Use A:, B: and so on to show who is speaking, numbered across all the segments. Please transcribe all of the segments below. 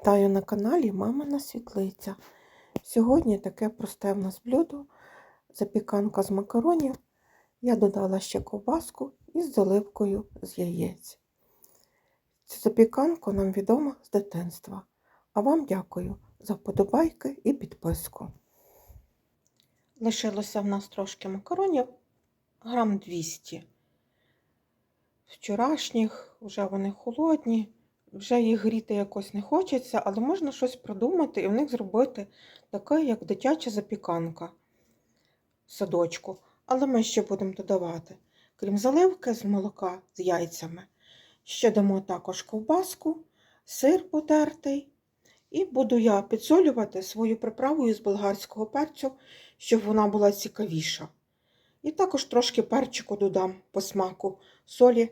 A: Вітаю на каналі Мамина Світлиця. Сьогодні таке просте в нас блюдо запіканка з макаронів. Я додала ще ковбаску із заливкою з яєць. Цю запіканку нам відомо з дитинства. А вам дякую за вподобайки і підписку. Лишилося в нас трошки макаронів, грам 200. Вчорашніх, вже вони холодні. Вже їх гріти якось не хочеться, але можна щось придумати і в них зробити таке, як дитяча запіканка в садочку. Але ми ще будемо додавати, крім заливки з молока з яйцями. Ще дамо також ковбаску, сир потертий. І буду я підсолювати свою приправою з болгарського перцю, щоб вона була цікавіша. І також трошки перчику додам по смаку солі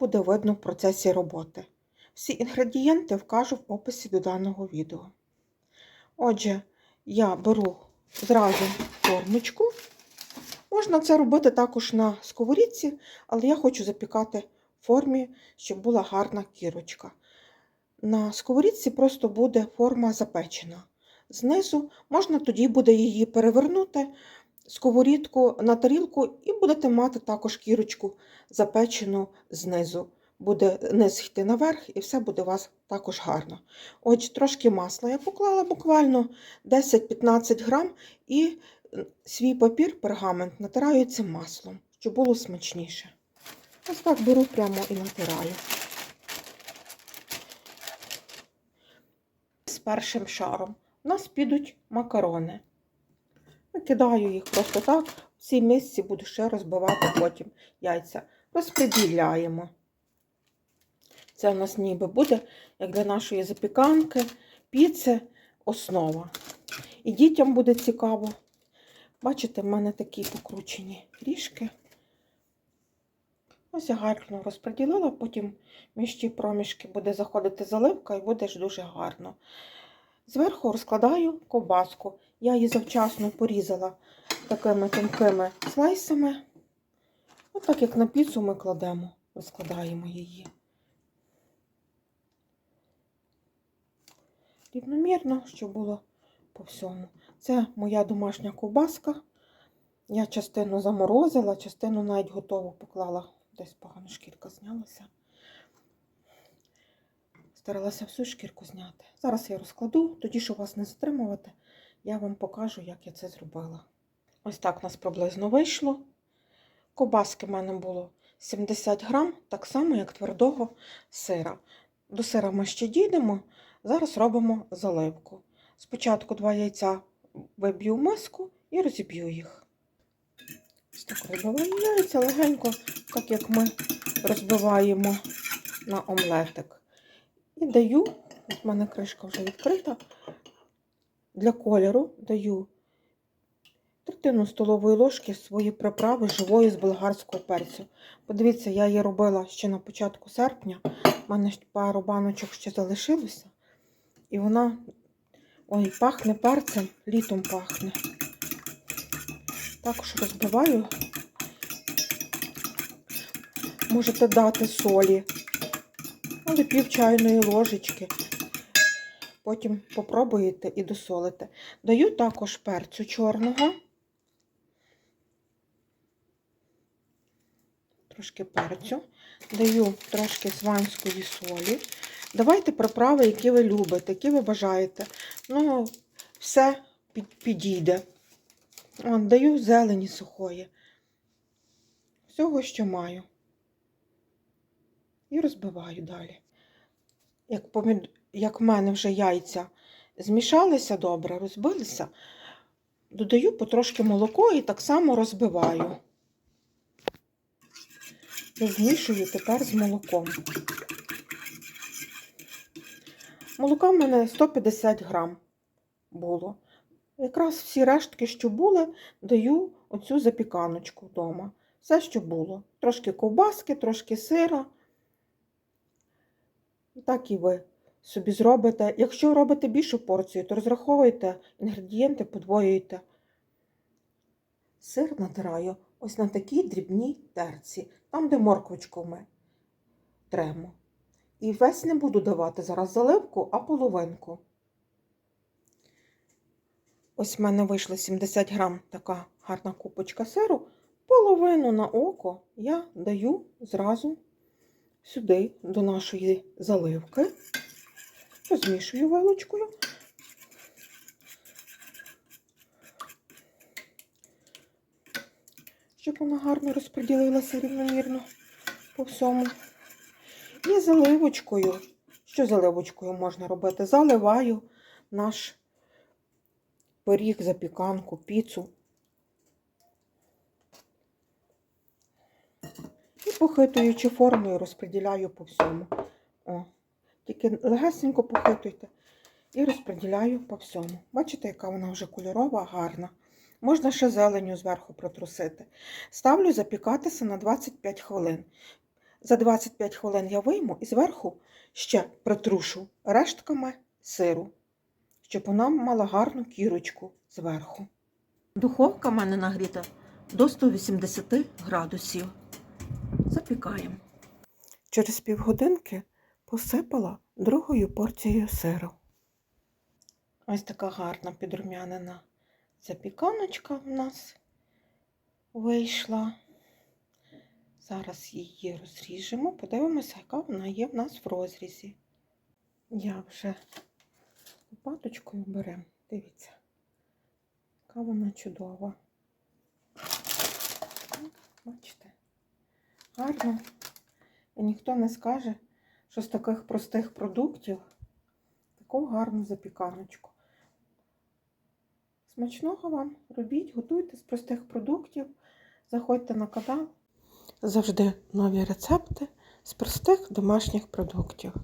A: буде видно в процесі роботи. Всі інгредієнти вкажу в описі до даного відео. Отже, я беру зразу формочку. Можна це робити також на сковорідці, але я хочу запікати в формі, щоб була гарна кірочка. На сковорідці просто буде форма запечена. Знизу можна тоді буде її перевернути, сковорідку на тарілку, і будете мати також кірочку запечену знизу. Буде низ йти наверх, і все буде у вас також гарно. Отже, трошки масла я поклала буквально 10-15 грам, і свій папір, пергамент натираю цим маслом, щоб було смачніше. Ось так беру прямо і натираю. З першим шаром у нас підуть макарони. Викидаю їх просто так. В цій мисці буду ще розбивати потім яйця. Розподіляємо. Це у нас ніби буде, як для нашої запіканки, піци, основа. І дітям буде цікаво. Бачите, в мене такі покручені ріжки. Ось я гарно розподілила, потім між ті проміжки буде заходити заливка і буде ж дуже гарно. Зверху розкладаю ковбаску. Я її завчасно порізала такими тонкими слайсами. Ось так як на піцу ми кладемо, розкладаємо її. Рівномірно, щоб було по всьому. Це моя домашня ковбаска. Я частину заморозила, частину навіть готову поклала. Десь погано шкірка знялася. Старалася всю шкірку зняти. Зараз я розкладу, тоді, щоб вас не затримувати, я вам покажу, як я це зробила. Ось так у нас приблизно вийшло. Ковбаски в мене було 70 грам, так само, як твердого сира. До сира ми ще дійдемо. Зараз робимо заливку. Спочатку два яйця виб'ю в миску і розіб'ю їх. Ось так розбиваю яйця легенько, так як ми розбиваємо на омлетик. І даю, от в мене кришка вже відкрита, для кольору даю третину столової ложки свої приправи живої з болгарського перцю. Подивіться, я її робила ще на початку серпня. У мене пару баночок ще залишилося. І вона ой, пахне перцем, літом пахне. Також розбиваю. Можете дати солі, але пів чайної ложечки. Потім попробуєте і досолите. Даю також перцю чорного. Трошки перцю. Даю трошки сванської солі. Давайте приправи, які ви любите, які ви бажаєте. Ну, все підійде. От, даю зелені сухої. Всього, що маю. І розбиваю далі. Як, помід... Як в мене вже яйця змішалися добре, розбилися, додаю потрошки молоко і так само розбиваю. Розмішую тепер з молоком. Молока в мене 150 грам було. Якраз всі рештки, що були, даю оцю запіканочку вдома. Все, що було. Трошки ковбаски, трошки сира. Так і ви собі зробите. Якщо робите більшу порцію, то розраховуйте інгредієнти, подвоюйте. Сир натираю ось на такій дрібній терці, там, де морквочку ми тремо. І весь не буду давати зараз заливку, а половинку. Ось в мене вийшло 70 грам така гарна купочка сиру. Половину на око я даю зразу сюди, до нашої заливки. Розмішую вилочкою. Щоб вона гарно розподілилася рівномірно по всьому. І заливочкою. Що заливочкою можна робити? Заливаю наш пиріг, запіканку, піцу. І похитуючи формою розподіляю по всьому. О, тільки легесенько похитуйте і розподіляю по всьому. Бачите, яка вона вже кольорова, гарна. Можна ще зеленю зверху протрусити. Ставлю запікатися на 25 хвилин. За 25 хвилин я вийму і зверху ще притрушу рештками сиру, щоб вона мала гарну кірочку зверху. Духовка в мене нагріта до 180 градусів. Запікаємо. Через півгодинки посипала другою порцією сиру. Ось така гарна підрум'янена запіканочка в нас вийшла. Зараз її розріжемо, подивимося, яка вона є в нас в розрізі. Я вже лопаточкою беремо. Дивіться, яка вона чудова. Бачите? Гарно. І ніхто не скаже, що з таких простих продуктів таку гарну запіканочку. Смачного вам робіть, готуйте з простих продуктів, заходьте на канал. Завжди нові рецепти з простих домашніх продуктів.